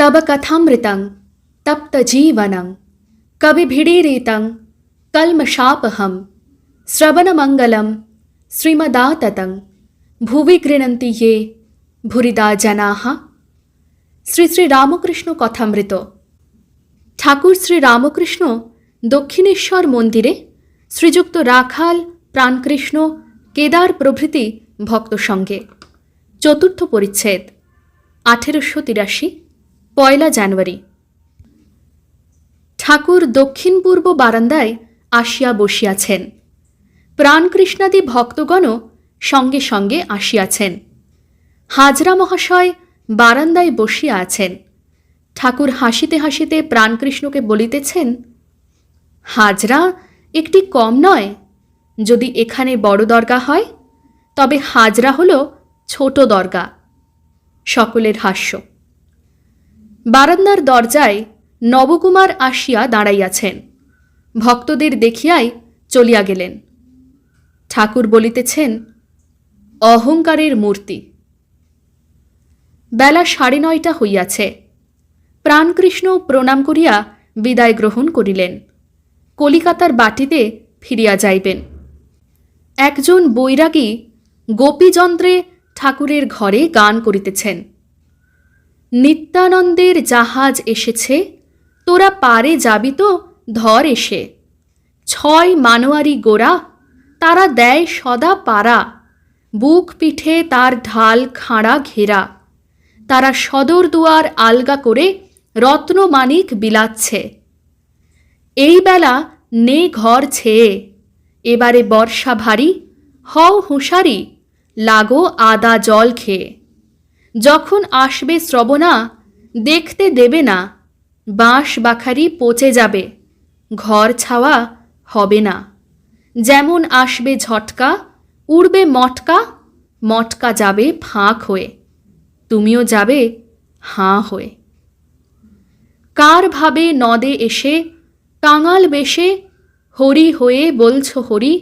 কথামৃতং তপ্ত জীবনং কবিভিড়ীরিতং কলমশাপহম শ্রবণমঙ্গলম শ্রীমদাততং ভুবি গৃণন্তি ইয়ে ভুরিদা জনাহ শ্রী শ্রী রামকৃষ্ণ কথামৃত ঠাকুর শ্রী রামকৃষ্ণ দক্ষিণেশ্বর মন্দিরে শ্রীযুক্ত রাখাল প্রাণকৃষ্ণ কেদার প্রভৃতি ভক্ত সঙ্গে চতুর্থ পরিচ্ছেদ আঠেরোশো তিরাশি পয়লা জানুয়ারি। ঠাকুর দক্ষিণ পূর্ব বারান্দায় আসিয়া বসিয়াছেন। প্রাণকৃষ্ণাদি ভক্তগণও সঙ্গে সঙ্গে আসিয়াছেন। হাজরা মহাশয় বারান্দায় বসিয়া আছেন। ঠাকুর হাসিতে হাসিতে প্রাণকৃষ্ণকে বলিতেছেন, হাজরা, একটি কম নয়। যদি এখানে বড় দরগা হয়, তবে হাজরা হল ছোট দরগা। সকলের হাস্য। বারান্দার দরজায় নবকুমার আসিয়া দাঁড়াইয়াছেন। ভক্তদের দেখিয়াই চলিয়া গেলেন। ঠাকুর বলিতেছেন, অহংকারের মূর্তি। বেলা সাড়ে নয়টা হইয়াছে। প্রাণকৃষ্ণ প্রণাম করিয়া বিদায় গ্রহণ করিলেন। কলিকাতার বাটিতে ফিরিয়া যাইবেন। একজন বৈরাগী গোপীযন্ত্রে ঠাকুরের ঘরে গান করিতেছেন। নিত্যানন্দের জাহাজ এসেছে, তোরা পারে যাবি তো, ধর এসে। ছয় মানোয়ারি গোড়া, তারা দেয় সদা পাড়া। বুক পিঠে তার ঢাল খাঁড়া ঘেরা। তারা সদর দুয়ার আলগা করে রত্নমানিক বিলাচ্ছে। এই বেলা নে ঘর ছেয়ে, এবারে বর্ষা ভারী, হও হুঁশারি, লাগো আদা জল খেয়ে। যখন আসবে শ্রবণা, দেখতে দেবে না, বাঁশ বাখারি পচে যাবে, ঘর ছাওয়া হবে না। যেমন আসবে ঝটকা, উড়বে মটকা মটকা যাবে ফাঁক হয়ে, তুমিও যাবে হাঁ হয়ে। কার ভাবে নদে এসে, কাঙাল বেশে, হরি হয়ে বলছ হরি,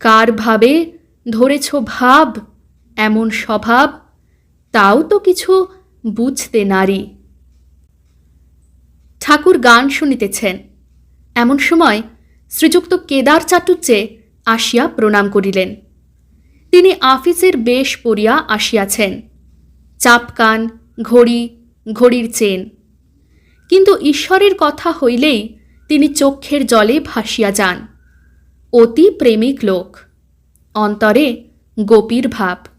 কার ভাবে ধরেছ ভাব, এমন স্বভাব তাও তো কিছু বুঝতে নারী। ঠাকুর গান শুনিতেছেন। এমন সময় শ্রীযুক্ত কেদার চাটুজ্জে আসিয়া প্রণাম করিলেন। তিনি আফিসের বেশ পরিয়া আসিয়াছেন। চাপকান ঘড়ি, ঘড়ির চেন। কিন্তু ঈশ্বরের কথা হইলেই তিনি চক্ষের জলে ভাসিয়া যান। অতি প্রেমিক লোক। অন্তরে গোপীর ভাব।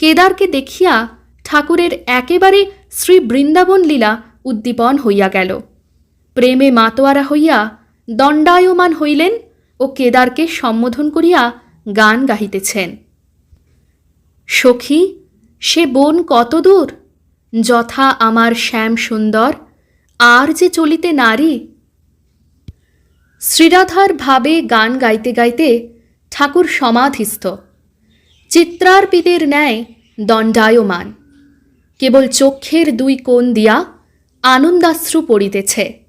কেদারকে দেখিয়া ঠাকুরের একেবারে শ্রী বৃন্দাবন লীলা উদ্দীপন হইয়া গেল। প্রেমে মাতোয়ারা হইয়া দণ্ডায়মান হইলেন ও কেদারকে সম্বোধন করিয়া গান গাহিতেছেন। সখী, সে বন কত দূর? যথা আমার শ্যাম সুন্দর, আর যে চলিতে নারী? শ্রীরাধার ভাবে গান গাইতে গাইতে ঠাকুর সমাধিস্থ। চিত্রার্পিতের ন্যায় দণ্ডায়মান। কেবল চক্ষের দুই কোণ দিয়া আনন্দাশ্রু পড়িতেছে।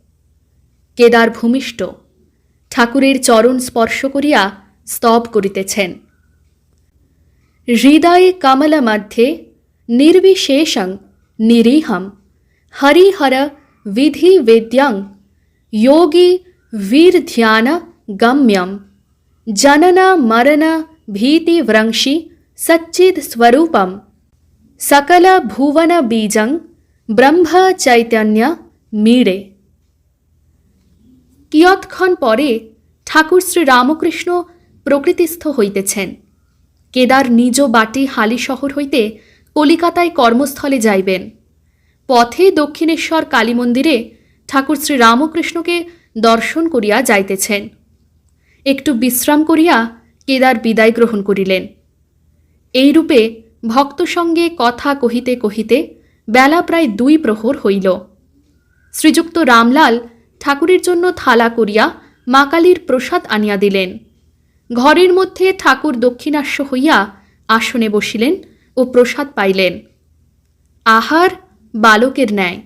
কেদার ভূমিষ্ঠ ঠাকুরের চরণ স্পর্শ করিয়া স্তব করিতেছেন। হৃদয়ে কামলা মধ্যে নির্বিশেষং নিরীহম হরিহর বিধি বেদ্যং যোগী বীর ধ্যান গম্যম জননা মরণ ভীতিভ্রংশী సచ్చిద్ స్వరూపం సకల భువన బీజం ব্রহ্ম চৈতন্য মিড়ে কিয়ৎক্ষণ পরে ঠাকুর শ্রী রামকৃষ্ণ প্রকৃতিস্থ হইতেছেন কেদার নিজ বাটি হালি শহর হইতে কলিকাতায় কর্মস্থলে যাইবেন পথে দক্ষিণেশ্বর কালী মন্দিরে ঠাকুর শ্রী রামকৃষ্ণকে দর্শন করিয়া যাইতেছেন। একটু বিশ্রাম করিয়া কেদার বিদায় গ্রহণ করিলেন। এইরূপে ভক্ত সঙ্গে কথা কহিতে কহিতে বেলা প্রায় দুই প্রহর হইল। শ্রীযুক্ত রামলাল ঠাকুরের জন্য থালা করিয়া মা কালীর প্রসাদ আনিয়া দিলেন। ঘরের মধ্যে ঠাকুর দক্ষিণাস্য হইয়া আসনে বসিলেন ও প্রসাদ পাইলেন। আহার বালকের ন্যায়।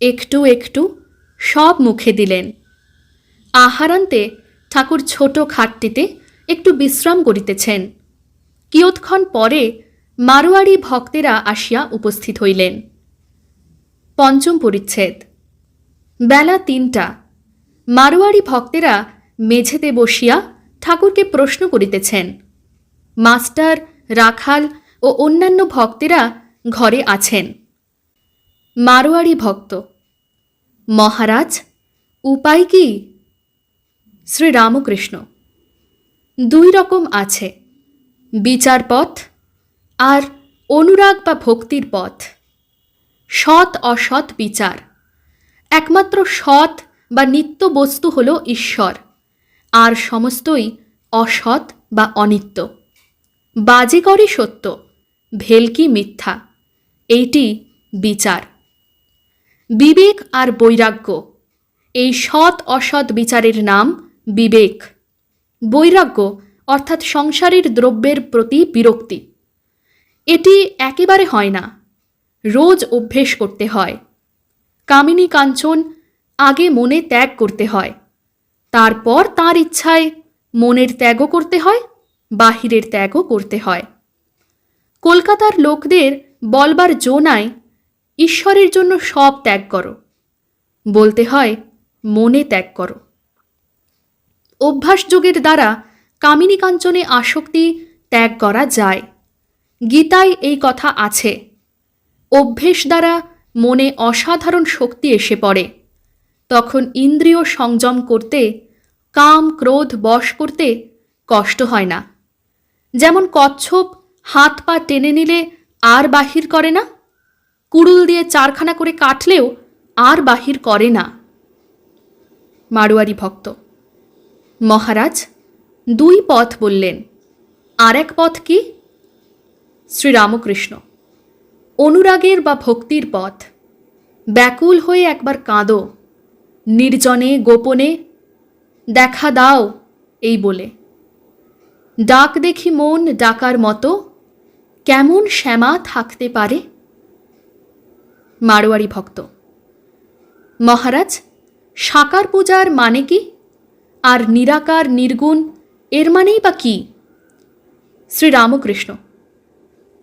একটু একটু সব মুখে দিলেন। আহারান্তে ঠাকুর ছোট খাটটিতে একটু বিশ্রাম করিতেছেন। কিয়ৎক্ষণ পরে মারোয়াড়ি ভক্তেরা আসিয়া উপস্থিত হইলেন। পঞ্চম পরিচ্ছেদ। বেলা তিনটা। মারোয়ারি ভক্তেরা মেঝেতে বসিয়া ঠাকুরকে প্রশ্ন করিতেছেন, মাস্টার, রাখাল ও অন্যান্য ভক্তেরা ঘরে আছেন? মারোয়ারি ভক্ত, মহারাজ, উপায় কি? শ্রীরামকৃষ্ণ, দুই রকম আছে। বিচার পথ আর অনুরাগ বা ভক্তির পথ। সৎ, অসৎ বিচার। একমাত্র সৎ বা নিত্য বস্তু হল ঈশ্বর, আর সমস্তই অসৎ বা অনিত্য। বাজে বাজিকরই সত্য ভেলকি মিথ্যা এইটি বিচার। বিবেক আর বৈরাগ্য, এই সৎ, অসৎ বিচারের নাম বিবেক। বৈরাগ্য অর্থাৎ সংসারের দ্রব্যের প্রতি বিরক্তি। এটি একেবারে হয় না। রোজ অভ্যেস করতে হয়। কামিনী কাঞ্চন আগে মনে ত্যাগ করতে হয়। তারপর তার ইচ্ছায় মনের ত্যাগও করতে হয়, বাহিরের ত্যাগও করতে হয়। কলকাতার লোকদের বলবার জো নাই, ঈশ্বরের জন্য সব ত্যাগ করো। বলতে হয়, মনে ত্যাগ করো। অভ্যাস অভ্যাসযোগের দ্বারা কামিনী কাঞ্চনে আসক্তি ত্যাগ করা যায়। গীতায় এই কথা আছে। অভ্যেস দ্বারা মনে অসাধারণ শক্তি এসে পড়ে। তখন ইন্দ্রিয় সংযম করতে, কাম, ক্রোধ বশ করতে কষ্ট হয় না। যেমন কচ্ছপ হাত পা টেনে নিলে আর বাহির করে না, কুড়ুল দিয়ে চারখানা করে কাটলেও আর বাহির করে না। মারোয়ারি ভক্ত, মহারাজ দুই পথ বললেন আর এক পথ কি? শ্রীরামকৃষ্ণ, অনুরাগের বা ভক্তির পথ। ব্যাকুল হয়ে একবার কাঁদো, নির্জনে, গোপনে, দেখা দাও, এই বলে। ডাক দেখি মন ডাকার মতো, কেমন শ্যামা থাকতে পারে? মারোয়ারি ভক্ত, মহারাজ, সাকার পূজার মানে কি? আর নিরাকার, নির্গুণ এর মানেই বা কী? শ্রীরামকৃষ্ণ।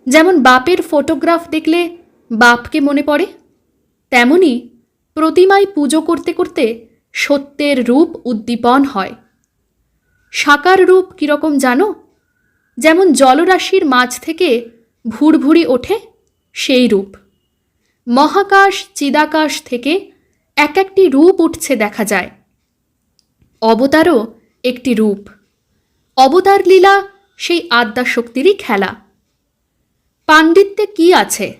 যেমন বাপের ফটোগ্রাফ দেখলে বাপকে মনে পড়ে, তেমনি প্রতিমায় পুজো করতে করতে সত্যের রূপ উদ্দীপন হয়। সাকার রূপ কীরকম জানো? যেমন জলরাশির মাঝ থেকে ভুরভুরি ওঠে সেই রূপ। মহাকাশ চিদাকাশ থেকে এক একটি রূপ উঠছে দেখা যায়। অবতারও একটি রূপ। অবতার লীলা, সেই আদ্যাশক্তিরই খেলা। পাণ্ডিত্যে কি আছে?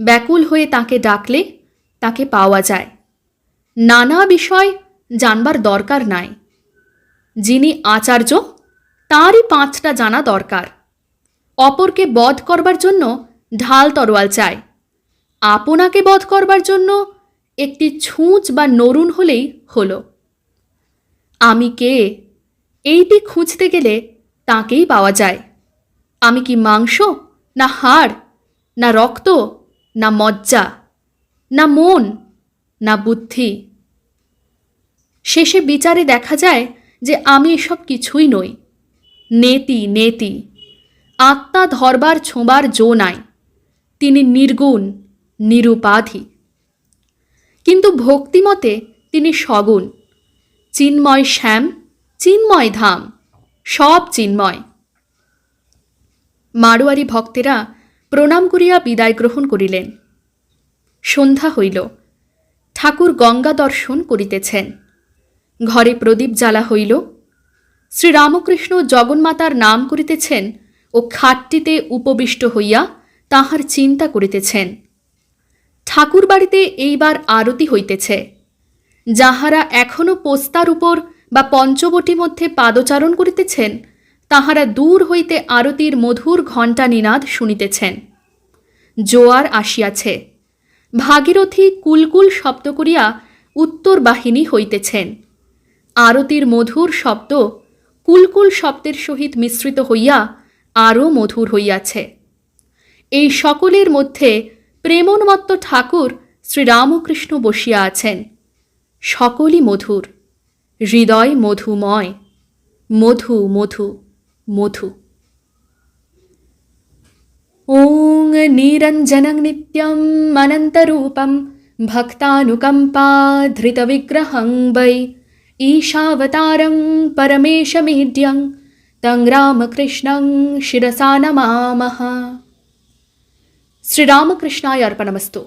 ব্যাকুল হয়ে তাকে ডাকলে তাকে পাওয়া যায়। নানা বিষয় জানবার দরকার নাই। যিনি আচার্য, তাঁরই পাঁচটা জানা দরকার। অপরকে বধ করবার জন্য ঢাল তরোয়াল চাই। আপনাকে বধ করবার জন্য একটি ছুঁচ বা নরুন হলেই হলো। আমি কে? এইটি খুঁজতে গেলে তাকেই পাওয়া যায়। আমি কি মাংস, না হাড়, না রক্ত, না মজ্জা, না মন, না বুদ্ধি? শেষে বিচারে দেখা যায় যে আমি এসব কিছুই নই। নেতি নেতি। আত্মা ধরবার ছোঁবার জো নাই। তিনি নির্গুণ, নিরুপাধি। কিন্তু ভক্তিমতে তিনি সগুণ। চিন্ময় শ্যাম চিন্ময় ধাম, সব চিন্ময়। মারোয়ারি ভক্তেরা প্রণাম করিয়া বিদায় গ্রহণ করিলেন। সন্ধ্যা হইল, ঠাকুর গঙ্গা দর্শন করিতেছেন। ঘরে প্রদীপ জ্বালা হইল, শ্রীরামকৃষ্ণ জগন্মাতার নাম করিতেছেন ও খাটটিতে উপবিষ্ট হইয়া তাহার চিন্তা করিতেছেন। ঠাকুর বাড়িতে এইবার আরতি হইতেছে, যাহারা এখনও পোস্তার উপর বা পঞ্চবটি মধ্যে পাদচারণ করিতেছেন, তাহারা দূর হইতে আরতির মধুর ঘণ্টা নিনাদ শুনিতেছেন। জোয়ার আসিয়াছে। ভাগীরথী কুলকুল শব্দ করিয়া উত্তর বাহিনী হইতেছেন। আরতির মধুর শব্দ কুলকুল শব্দের সহিত মিশ্রিত হইয়া আরও মধুর হইয়াছে। এই সকলের মধ্যে প্রেমোন্মত্ত ঠাকুর শ্রীরামকৃষ্ণ বসিয়া আছেন। সকলই মধুর। হৃদয় মধুময়। মধু মধু মধু। ॐ निरञ्जनं नित्यम् अनन्तरूपं भक्तानुकम्पा धृतविग्रहं वै ईशावतारं परमेशमीड्यं तं रामकृष्णं शिरसा नमामः। श्रीरामकृष्णाय अर्पणमस्तु।